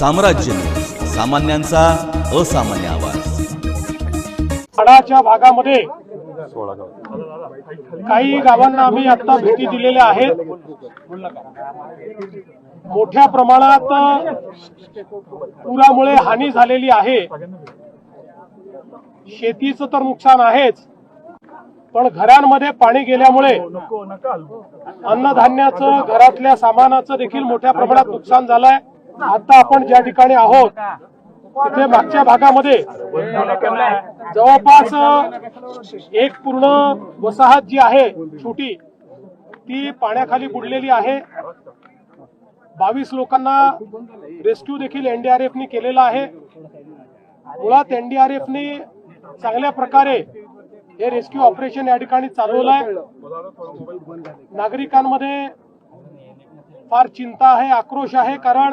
साम्राज्य सामान्यांचा असामान्य आवाज. गडाच्या भागामध्ये काही गावांना आम्ही आता भेटी दिलेल्या आहेत. मोठ्या प्रमाणात पुरामुळे हानी झालेली आहे. शेतीचं तर नुकसान आहेच पण घरांमध्ये पाणी गेल्यामुळे अन्नधान्याचं घरातल्या सामानाचं देखील मोठ्या प्रमाणात नुकसान झालंय. आता आपण ज्या ठिकाणी आहोत तिथे मागच्या भागामध्ये जवळपास एक पूर्ण वसाहत जी आहे छोटी ती पाण्याखाली बुडलेली आहे. बावीस लोकांना रेस्क्यू देखील एनडीआरएफने केलेला आहे. मुळात एनडीआरएफने चांगल्या प्रकारे हे रेस्क्यू ऑपरेशन या ठिकाणी चालवलं आहे. नागरिकांमध्ये फार चिंता आहे आक्रोश आहे कारण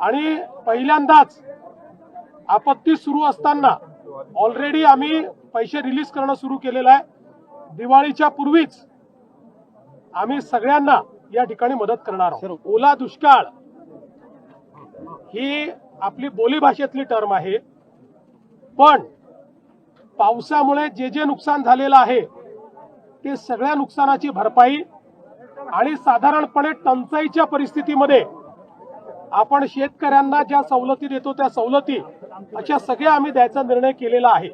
आणि पहिल्यांदाच आपत्ती सुरू असताना ऑलरेडी आम्ही पैसे रिलीज करणं सुरू केलेलं आहे. दिवाळीच्या पूर्वीच आम्ही सगळ्यांना या ठिकाणी मदत करणार आहोत. ओला दुष्काळ ही आपली बोलीभाषेतली टर्म आहे. पण पावसामुळे जे जे नुकसान झालेलं आहे ते सगळ्या नुकसानाची भरपाई आणि साधारणपणे टंचाईच्या परिस्थितीमध्ये आपण शेतकऱ्यांना ज्या सवलती देतो त्या सवलती अशा सगळ्या आम्ही द्यायचा निर्णय केलेला आहे.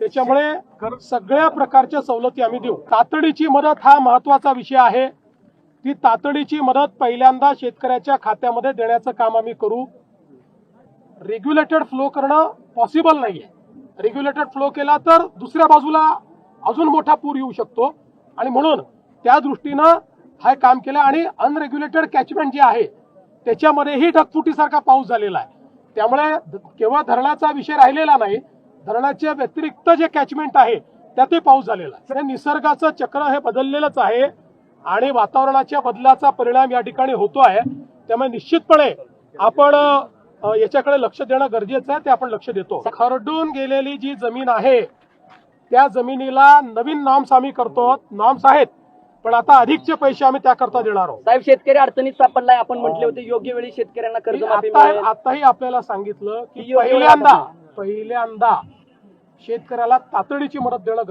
त्याच्यामुळे सगळ्या प्रकारच्या सवलती आम्ही देऊ. तातडीची मदत हा महत्त्वाचा विषय आहे. ती तातडीची मदत पहिल्यांदा शेतकऱ्याच्या खात्यामध्ये देण्याचं काम आम्ही करू. रेग्युलेटेड फ्लो करणं पॉसिबल नाही आहे रेग्युलेटेड फ्लो केला तर दुसऱ्या बाजूला अजून मोठा पूर येऊ शकतो. आणि म्हणून त्या दृष्टीनं हे काम केलं आणि अनरेग्युलेटेड कॅचमेंट जे आहे त्याच्यामध्येही ढगफुटीसारखा पाऊस झालेला आहे. त्यामुळे केवळ धरणाचा विषय राहिलेला नाही धरणाच्या व्यतिरिक्त जे कॅचमेंट आहे त्यातही पाऊस झालेला आहे. निसर्गाचं चक्र हे बदललेलंच आहे आणि वातावरणाच्या बदलाचा परिणाम या ठिकाणी होतो आहे. त्यामुळे निश्चितपणे आपण याच्याकडे लक्ष देणं गरजेचं आहे ते आपण लक्ष देतो. खरडून गेलेली जी जमीन आहे त्या जमिनीला नवीन नॉर्म्स आम्ही करतो. नॉर्म्स आहेत. पण आता अधिकचे पैसे आम्ही त्याकरता देणार आहोत. साहेब शेतकरी अडचणीत सापडलाय. आपण म्हटले होते योग्य वेळी शेतकऱ्यांना आता मिळेल. आताही आपल्याला सांगितलं की पहिल्यांदा पहिल्यांदा शेतकऱ्याला तातडीची मदत देणं गरजेचं